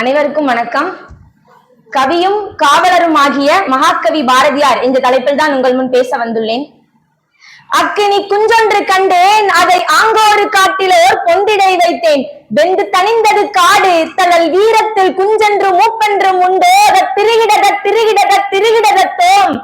அனைவருக்கும் வணக்கம். கவியும் காவலரும் ஆகிய மகாகவி பாரதியார் என்ற தலைப்பில் தான் உங்கள் முன் பேச வந்துள்ளேன். அக்கினி குஞ்சொன்று கண்டேன் அதை ஆங்கோரு காட்டிலோர் பொந்திடை வைத்தேன். வெந்து தனிந்தது காடு தனல் வீரத்தில் குஞ்சென்று மூப்பென்றும் உண்டோ திருகிடத திருகிடத திருகிடதத்தோம்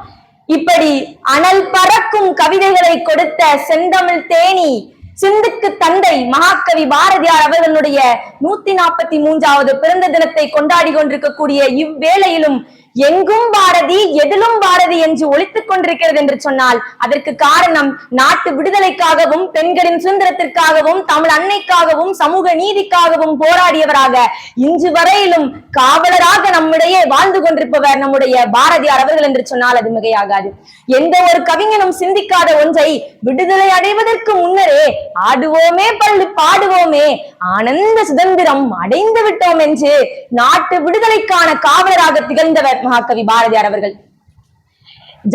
இப்படி அனல் பறக்கும் கவிதைகளை கொடுத்த செந்தமிழ் தேனி சிந்துக்கு தந்தை மகாகவி பாரதியார் அவர்களுடைய நூத்தி நாற்பத்தி மூன்றாவது பிறந்த தினத்தை கொண்டாடி கொண்டிருக்கக்கூடிய இவ்வேளையிலும் எங்கும் பாரதி எதிலும் பாரதி என்று ஒழித்துக் கொண்டிருக்கிறது என்று சொன்னால் அதற்கு காரணம் நாட்டு விடுதலைக்காகவும் பெண்களின் சுதந்திரத்திற்காகவும் தமிழ் அன்னைக்காகவும் சமூக நீதிக்காகவும் போராடியவராக இன்று வரையிலும் காவலராக நம்மிடையே வாழ்ந்து கொண்டிருப்பவர் நம்முடைய பாரதியார் அவர்கள் என்று சொன்னால் அது மிகையாகாது. எந்த ஒரு கவிஞனும் சிந்திக்காத ஒன்றை விடுதலை அடைவதற்கு முன்னரே ஆடுவோமே பள்ளி பாடுவோமே ஆனந்த சுதந்திரம் அடைந்து விட்டோம் என்று நாட்டு விடுதலைக்கான காவலராக திகழ்ந்தவர் மகாகவி பாரதியார் அவர்கள்.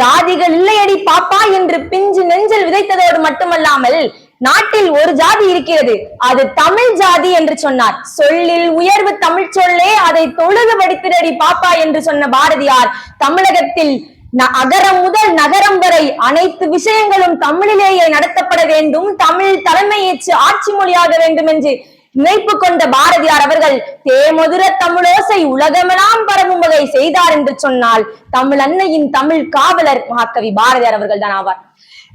ஜாதிகள் இல்லையடி பாப்பா என்று பிஞ்சு நெஞ்சில் விதைத்ததோடு மட்டுமல்லாமல் நாட்டில் ஒரு ஜாதி இருக்கிறது அது தமிழ் ஜாதி என்று சொன்னார். சொல்லில் உயர்வு தமிழ் சொல்லே அதை தொழுது படித்திரடி பாப்பா என்று சொன்ன பாரதியார் தமிழகத்தில் அகரம் முதல் நகரம் வரை அனைத்து விஷயங்களும் தமிழிலேயே நடத்தப்பட வேண்டும் தமிழ் தலைமையேற்று ஆட்சி மொழியாக வேண்டும் என்று நினைப்பு கொண்ட பாரதியார் அவர்கள் தேமதுர தமிழோசை உலகமெல்லாம் பரவும் வகை செய்தார் என்று சொன்னால் தமிழ் அன்னையின் தமிழ் காவலர் மகாகவி பாரதியார் அவர்கள் தான் ஆவார்.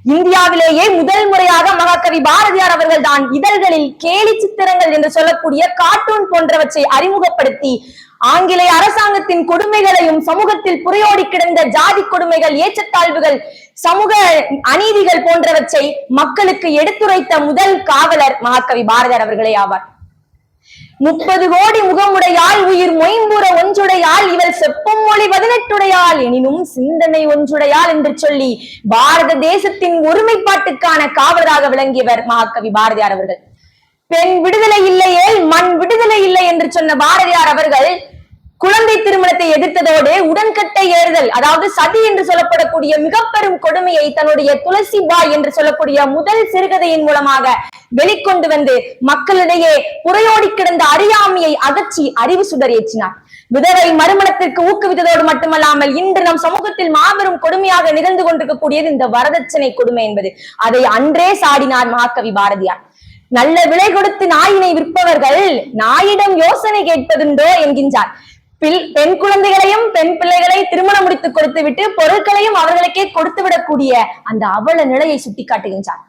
இந்தியாவிலேயே முதல் முறையாக மகாகவி பாரதியார் அவர்கள் தான் இதழ்களில் கேலி சித்திரங்கள் என்று சொல்லக்கூடிய கார்ட்டூன் போன்றவற்றை அறிமுகப்படுத்தி ஆங்கிலேய அரசாங்கத்தின் கொடுமைகளையும் சமூகத்தில் புரையோடி கிடந்த ஜாதி கொடுமைகள் ஏற்றத்தாழ்வுகள் சமூக அநீதிகள் போன்றவற்றை மக்களுக்கு எடுத்துரைத்த முதல் காவலர் மகாகவி பாரதியார் அவர்களே ஆவார். முப்பது கோடி முகமுடையால் உயிர் மொயம்புற ஒன்றுடையால் இவள் செப்பம் மொழி பதினெட்டுடையால் எனினும் சிந்தனை ஒன்றுடையால் என்று சொல்லி பாரத தேசத்தின் ஒருமைப்பாட்டுக்கான காவலராக விளங்கியவர் மகாகவி பாரதியார் அவர்கள். பெண் விடுதலை இல்லையே மண் விடுதலை இல்லை என்று சொன்ன பாரதியார் அவர்கள் குழந்தை திருமணத்தை எதிர்த்ததோடு உடன்கட்டை ஏறுதல் அதாவது சதி என்று சொல்லப்படக்கூடிய மிக பெரும் கொடுமையை தன்னுடைய துளசி பாய் என்று சொல்லக்கூடிய முதல் சிறுகதையின் மூலமாக வெளிக்கொண்டு வந்து மக்களிடையே புறையோடி கிடந்த அறியாமையை அகற்றி அறிவு சுடர் ஏற்றினார். விதவை மறுமணத்திற்கு ஊக்குவித்ததோடு மட்டுமல்லாமல் இன்று நம் சமூகத்தில் மாபெரும் கொடுமையாக நிகழ்ந்து கொண்டிருக்கக்கூடியது இந்த வரதட்சணை கொடுமை என்பது. அதை அன்றே சாடினார் மகாகவி பாரதியார். நல்ல விலை கொடுத்து நாயினை விற்பவர்கள் நாயிடம் யோசனை கேட்பதுண்டோ என்கின்றார். பெண் குழந்தைகளையும் பெண் பிள்ளைகளை திருமணம் முடித்து கொடுத்து விட்டு பொருட்களையும் அவர்களுக்கே கொடுத்து விடக்கூடிய அந்த அவல நிலையை சுட்டிக்காட்டுகின்றார்.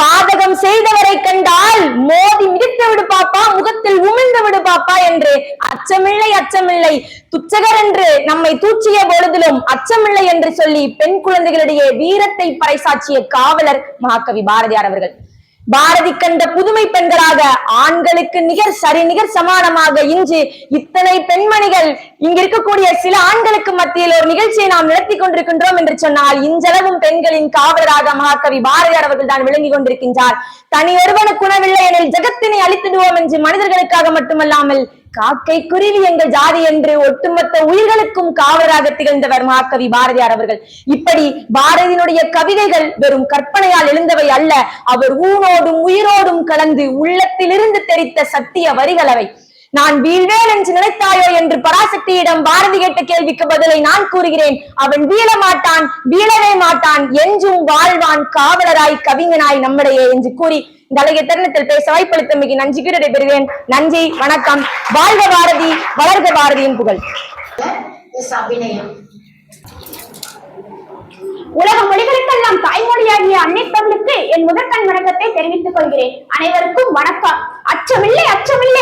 பாதகம் செய்தவரை கண்டால் மோதி மிதித்து விடு பாப்பா முகத்தில் உமிழ்ந்து விடு பாப்பா என்று அச்சமில்லை அச்சமில்லை. துச்சகர் என்று நம்மை தூற்றிய பொழுதிலும் அச்சமில்லை என்று சொல்லி பெண் குழந்தைகளிடையே வீரத்தை பறைசாற்றிய காவலர் மகாகவி பாரதியார் அவர்கள். பாரதி கண்ட புதுமை பெண்களாக ஆண்களுக்கு நிகர் சரி நிகர் சமானமாக இன்று இத்தனை பெண்மணிகள் இங்க இருக்கக்கூடிய சில ஆண்களுக்கு மத்தியில் ஒரு நிகழ்ச்சியை நாம் நடத்தி கொண்டிருக்கின்றோம் என்று சொன்னால் இன்றளவும் பெண்களின் காவலராக மகாகவி பாரதியார் அவர்கள் தான் விளங்கி கொண்டிருக்கின்றார். தனி ஒருவனுக்கு உணவில்லை எனில் ஜெகத்தினை அழித்திடுவோம் என்று மனிதர்களுக்காக மட்டுமல்லாமல் காக்கை குருவி எங்கள் ஜாதி என்று ஒட்டுமொத்த உயிர்களுக்கும் காவலராக திகழ்ந்தவர் மகாகவி பாரதியார் அவர்கள். இப்படி பாரதியினுடைய கவிதைகள் வெறும் கற்பனையால் எழுந்தவை அல்ல அவர் ஊனோடும் உயிரோடும் கலந்து உள்ளத்திலிருந்து தெரித்த சத்திய வரிகள் அவை. நான் வீழ்வேன் என்று நினைத்தாயோ என்று பராசக்தியிடம் பாரதி கேட்ட கேள்விக்கு பதிலை நான் கூறுகிறேன். அவன் வீழ மாட்டான் வீழவே மாட்டான் என்றும் வாழ்வான் காவலராய் கவிஞனாய் நம்மிடையே என்று கூறி இந்த அழகிய தருணத்தில் பேச வாய்ப்பளித்தமைக்கு நன்றி. கூறி பெறுவேன் நன்றி வணக்கம். வாழ்க பாரதி வளர்க பாரதியின் புகழ். உலக மொழிகளுக்கெல்லாம் தாய்மொழியாகிய அன்னை தமிழுக்கு என் முதற்கண் வணக்கத்தை தெரிவித்துக் கொள்கிறேன். அனைவருக்கும் வணக்கம். அச்சமில்லை அச்சமில்லை.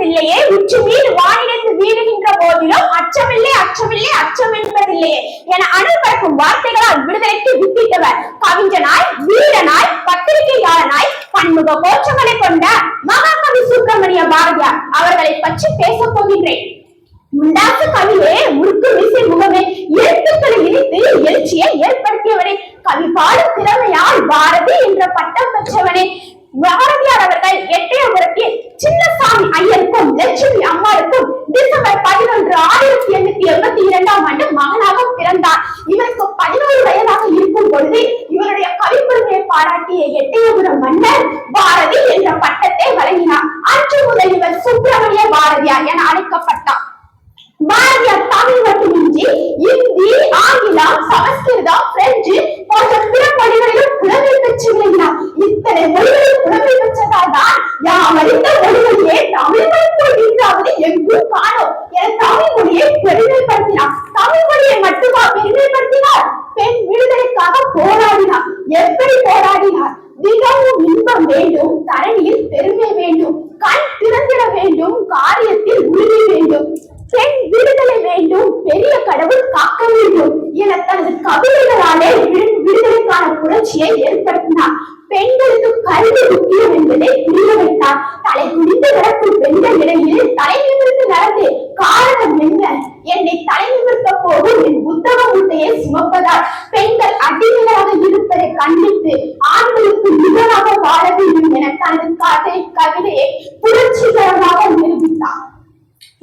என்பதில்லையே உச்சி மீது வானிலிருந்து வீழுகின்ற போதிலும் அச்சமில்லை அச்சமில்லை அச்சம் என்பதில்லையே என அனல் பறக்கும் வார்த்தைகளால் விடுதலைக்கு வித்திட்டவர் கவிஞனாய் வீரனாய் பத்திரிகையாளனாய் பன்முக கோச்சங்களை கொண்ட மகாகவி சுப்பிரமணிய பாரதியார் அவர்களை பற்றி பேசப் போகின்றேன். முண்டாசு கவியே முறுக்கு விசை முகமே எழுத்துக்களை இணைத்து எழுச்சியை ஏற்படுத்தியவனே. கவி பாடும் திறமையால் பாரதி என்ற பட்டம் பெற்றவனே. பாரதியார் அவர்கள் எட்டயபுரத்தில் சின்னசாமி ஐயருக்கும் லட்சுமி அம்மாளுக்கும் டிசம்பர் பதினொன்று ஆயிரத்தி எண்ணூத்தி எண்பத்தி இரண்டாம் ஆண்டு மகனாக பிறந்தார். இவருக்கு பதினோரு வயதாக இருக்கும் பொழுது இவருடைய கவிப்பெருமையை பாராட்டிய எட்டயபுரம் மன்னர் பாரதி என்ற பட்டத்தை வழங்கினார். அன்று முதல் இவர் சுப்பிரமணிய பாரதியார் என அழைக்கப்பட்டார். பாரதியார் தமிழ் மட்டுமின்றி இந்தி ஆங்கிலம் சமஸ்கிருதம் பிரெஞ்சு போன்ற பிற மொழிகளிலும் புலமை பெற்று விளங்கினார். இத்தனை மொழிகளில் புலமை பெற்றதால் தான் யாம் அறிந்த மொழிகளிலே தமிழ் மொழி என்றாவது இன்றாவது எங்கும் காணோம். என தமிழ் மொழியை பெருமைப்படுத்தினார். தமிழ் மொழியை மட்டுமா பெருமைப்படுத்தினார்? பெண் விடுதலைக்காக போராடினார். எப்படி போராடினார்? தினமும் இன்பம் வேண்டும் தரணியில் பெருமை வேண்டும் கண் திறந்திட வேண்டும் காரியத்தில் உறுதி வேண்டும் பெண் விடுதலை வேண்டும் பெரிய கடவுள் காக்க வேண்டும் என தனது கவிதைகளாலே விடுதலைக்கான புரட்சியை ஏற்படுத்தினார். கல்வி முக்கியம் என்பதை புரிய வைத்தார் தலை குடித்து நடக்கும் பெண்கள் இடையில் தலை நிமிர்ந்து நடந்து காரணம் என்ன என்னை தலை நிமிர்த்த போகும் என் புத்தக முட்டையை சுமப்பதால் பெண்கள் அடிமையாக இருப்பதை கண்டித்து ஆண்களுக்கு நிகராக வாழ வேண்டும் என தனது கதை கவிதையை புரட்சிகரமாக நிரூபித்தார்.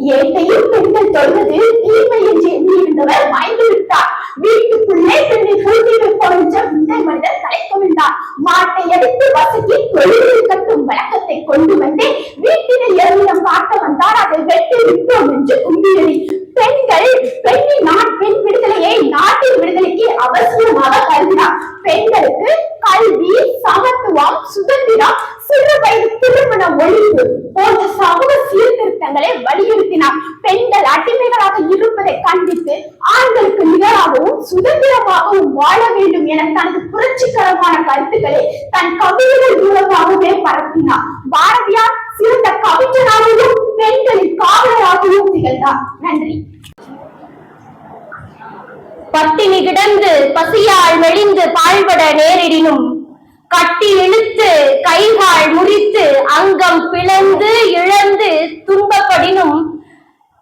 ஏட்டையும் பெண்கள் தொழுவது தீமை என்று எண்ணியிருந்தவர் வாய்ந்து விட்டார் வீட்டுக்குள்ளே பெண்ணை பூட்டி வைப்போம் இந்த மனிதர் தலைக்கவிழ்ந்தார் மாட்டை எடுத்து வசதி தொழிலில் கட்டும் வழக்கத்தை கொண்டு வந்து வீட்டினை எருவிடம் பார்க்க வந்தார். அதை வெட்டி விட்டோம் என்று கும்பியடி பெண்கள் பெண்ணின் நான் பெண் விடுதலையை நாட்டின் விடுதலைக்கு அவசியமாக கருதினார். பெண்களுக்கு கல்வி சமத்துவம் சுதந்திரம் சிறு வயது திருமண ஒழிப்பு போன்ற சமூக சீர்திருத்தங்களை வலியுறுத்தினார். பெண்கள் அட்டி இருப்பதை கண்டித்து ஆண்களுக்கு நிகராகவும் சுதந்திரமாகவும் வாழ வேண்டும் என தனது புரட்சிகரமான கருத்துக்களை தன் கவிதைகள் மூலமாகவே பரப்பினார். பாரதியார் சிறந்த கவிஞராகவும் பெண்களின் காவலராகவும் திகழ்ந்தார். நன்றி. பட்டினி கிடந்து பசியால் மெலிந்து பாழ்பட நேரிடினும் கட்டி இழுத்து கைகால் முறித்து அங்கம் பிளந்து இழந்து துன்பப்படினும்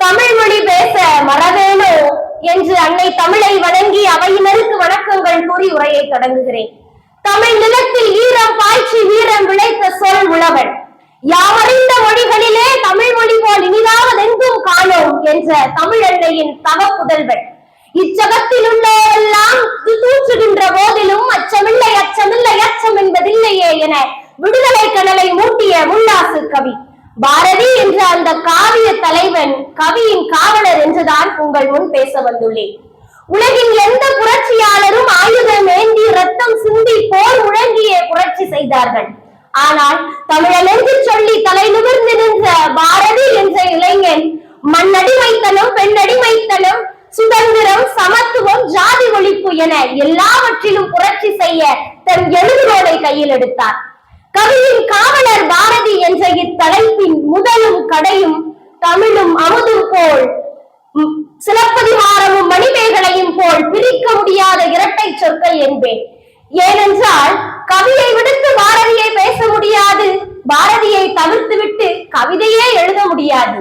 தமிழ் மொழி பேச மறவேனோ? என்று அன்னை தமிழை வணங்கி அவையினருக்கு வணக்கங்கள் கூறி உரையை தொடங்குகிறேன். தமிழ் நிலத்தில் ஈரம் பாய்ச்சி வீரம் விளைத்த சொல் உழவன் யாவறிந்த மொழிகளிலே தமிழ் மொழி போல் இனிதாவதெங்கும் காணோம் என்ற தமிழன்னையின் தவ புதல்வன் இச்சகத்தில் உள்ளோரெல்லாம் தூற்றுகின்ற போதிலும் அச்சமில்லை அச்சமில்லை அச்சம் என்பதில்லையே என விடுதலை கனலை மூட்டிய முல்லாசு கவி. பாரதி என்ற அந்த காவிய தலைவன் கவியின் காவலர் என்றுதான் உங்கள் முன் பேச வந்துள்ளேன். உலகின் எந்த புரட்சியாளரும் ஆயுதம் ஏந்தி ரத்தம் சிந்தி போர் முழங்கிய புரட்சி செய்தார்கள். ஆனால் தமிழன் என்று சொல்லி தலை நிமிர்ந்து நின்ற பாரதி என்ற இளைஞன் மண்ணடிமைத்தனம் பெண்ணடிமைத்தனம் சுதந்திரம் சமத்துவம் ஜாதி ஒழிப்பு என எல்லாவற்றிலும் புரட்சி செய்ய தன் எழுதுகோலை கையில் எடுத்தார். கவியின் காவலர் பாரதி என்ற இத்தலைப்பின் முதலும் கடையும் தமிழும் அமுதும் போல் சிலப்பதிகாரமும் மணிமேகலையும் போல் பிரிக்க முடியாத இரட்டை சொற்கள் என்பேன். ஏனென்றால் கவியை விடுத்து பாரதியை பேச முடியாது பாரதியை தவிர்த்துவிட்டு கவிதையே எழுத முடியாது.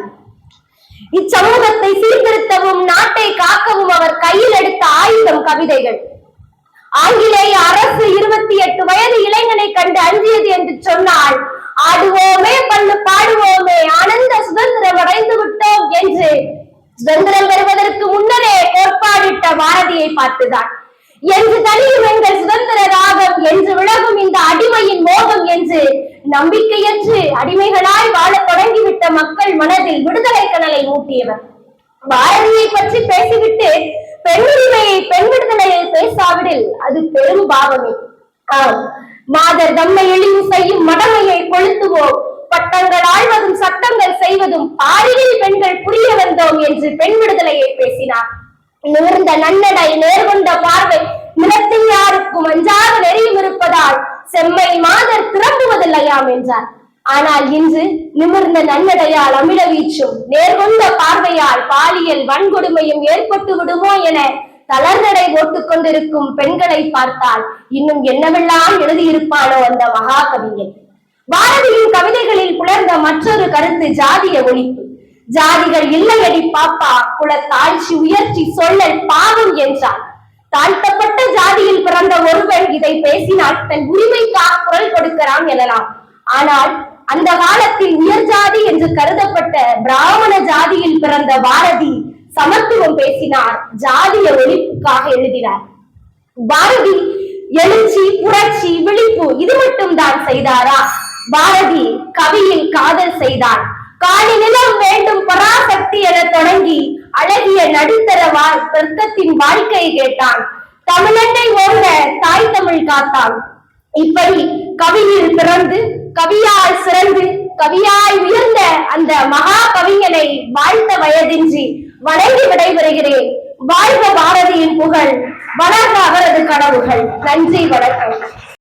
இச்சமூகத்தை சீர்திருத்தவும் நாட்டை காக்கவும் அவர் கையில் எடுத்த ஆயுதம் கவிதைகள். ஆங்கிலேய அரசு இருபத்தி எட்டு வயது இளைஞனை கண்டு அஞ்சியது என்று சொன்னால் ஆடுவோமே பண்ணு பாடுவோமே ஆனந்த சுதந்திரம் அடைந்து விட்டோம் என்று சுதந்திரம் பெறுவதற்கு முன்னரே கோட்பாடிட்ட பாரதியை பார்த்துதான். என்று தனியும் எங்கள் சுதந்திர ராகம் என்று விலகும் இந்த அடிமையின் மோகம் என்று நம்பிக்கையற்று அடிமைகளாய் வாழ தொடங்கிவிட்ட மக்கள் மனதில் விடுதலை கனலை ஊட்டியவர். பாரதியை பற்றி பேசிவிட்டு பெண்ணுரிமையை பெண் விடுதலையை பேசாவிடில் அது பெரும் பாவமே. ஆம் மாதர் தம்மை எழிவு செய்யும் மடமையை கொளுத்துவோம். பட்டங்கள் ஆழ்வதும் சட்டங்கள் செய்வதும் பாரியில் பெண்கள் புரிய வந்தோம் என்று பெண் விடுதலையை பேசினார். நிமிர்ந்த நன்னடை நேர்கொண்ட பார்வை நிலத்தில் யாருக்கும் அஞ்சாத நெறியும் இருப்பதால் செம்மை மாதர் திறப்புவதில்லையாம் என்றார். ஆனால் இன்று நிமிர்ந்த நன்னடையால் அமில வீச்சும் நேர்கொண்ட பார்வையால் பாலியல் வன்கொடுமையும் ஏற்பட்டு விடுமோ என தளர்நடை போட்டுக் கொண்டிருக்கும் பெண்களை பார்த்தால் இன்னும் என்னவெல்லாம் எழுதியிருப்பானோ அந்த மகாகவிஞன். பாரதியின் கவிதைகளில் புலர்ந்த மற்றொரு கருத்து ஜாதிய ஒழிப்பு. ஜாதிகள் இல்லையடி பாப்பா குல தாழ்ச்சி உயர்ச்சி சொல்லல் பாவம் என்றார் தாழ்த்தப்பட்ட ஜாதியில் பிறந்த ஒருவன் இதை பேசினால் தன் உரிமைக்காக குரல் கொடுக்கிறான் எனலாம். ஆனால் அந்த காலத்தில் உயர் ஜாதி என்று கருதப்பட்ட பிராமண ஜாதியில் பிறந்த பாரதி சமத்துவம் பேசினார் ஜாதிய ஒழிப்புக்காக எழுதினார். பாரதி எழுச்சி புரட்சி விழிப்பு இது மட்டும் தான் செய்தாரா? பாரதி கவியில் காதல் செய்தான். காலி நிலம் வேண்டும் பராசக்தி என தொடங்கி அழகிய நடுத்தர வா- வர்க்கத்தின் வாழ்க்கையை கேட்டான். தமிழனை ஓர்ந்த தாய் தமிழ் காத்தான். இப்படி கவியில் பிறந்து கவியால் சிறந்து கவியாய் உயர்ந்த அந்த மகா கவிஞனை வாழ்ந்த வயதின்றி வணங்கி விடைபெறுகிறேன். வாழ்க பாரதியின் புகழ் வளர்க அவரது கனவுகள். நன்றி வணக்கம்.